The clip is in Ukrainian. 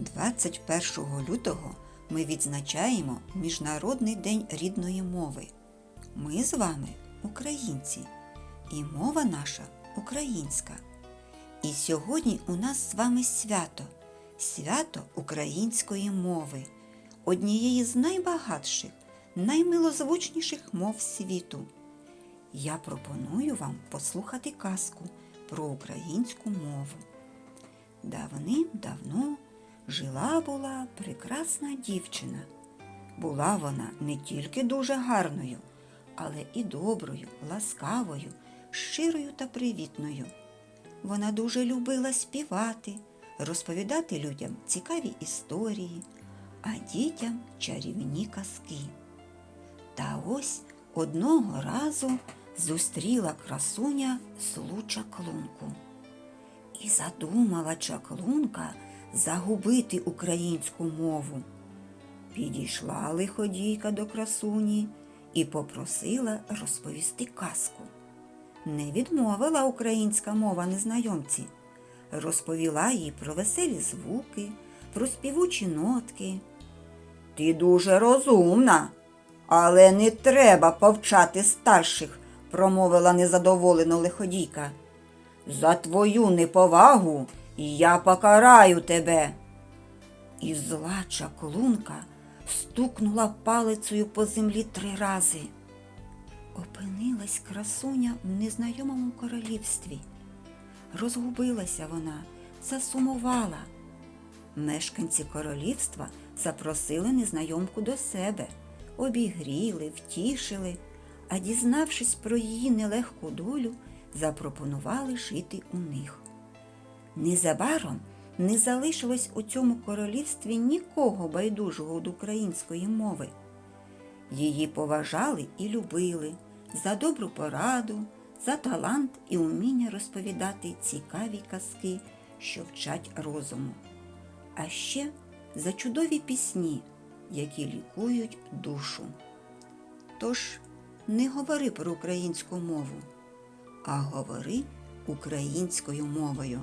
21 лютого ми відзначаємо Міжнародний день рідної мови. Ми з вами українці, і мова наша українська. І сьогодні у нас з вами свято свято української мови, однієї з найбагатших, наймилозвучніших мов світу. Я пропоную вам послухати казку про українську мову. Давним-давно жила була прекрасна дівчина. Була вона не тільки дуже гарною, але і доброю, ласкавою, щирою та привітною. Вона дуже любила співати, розповідати людям цікаві історії, а дітям чарівні казки. Та ось одного разу зустріла красуня злу чаклунку. І задумала чаклунка загубити українську мову. Підійшла лиходійка до красуні і попросила розповісти казку. Не відмовила українська мова незнайомці, розповіла їй про веселі звуки, про співучі нотки. Ти дуже розумна, але не треба повчати старших, промовила незадоволено лиходійка. За твою неповагу я покараю тебе. І зла чаклунка стукнула палицею по землі три рази. Опинилась красуня в незнайомому королівстві. Розгубилася вона, засумувала. Мешканці королівства запросили незнайомку до себе, обігріли, втішили, а дізнавшись про її нелегку долю, запропонували жити у них. Незабаром не залишилось у цьому королівстві нікого байдужого до української мови. Її поважали і любили за добру пораду, за талант і уміння розповідати цікаві казки, що вчать розуму, а ще за чудові пісні, які лікують душу. Тож не говори про українську мову, а говори українською мовою.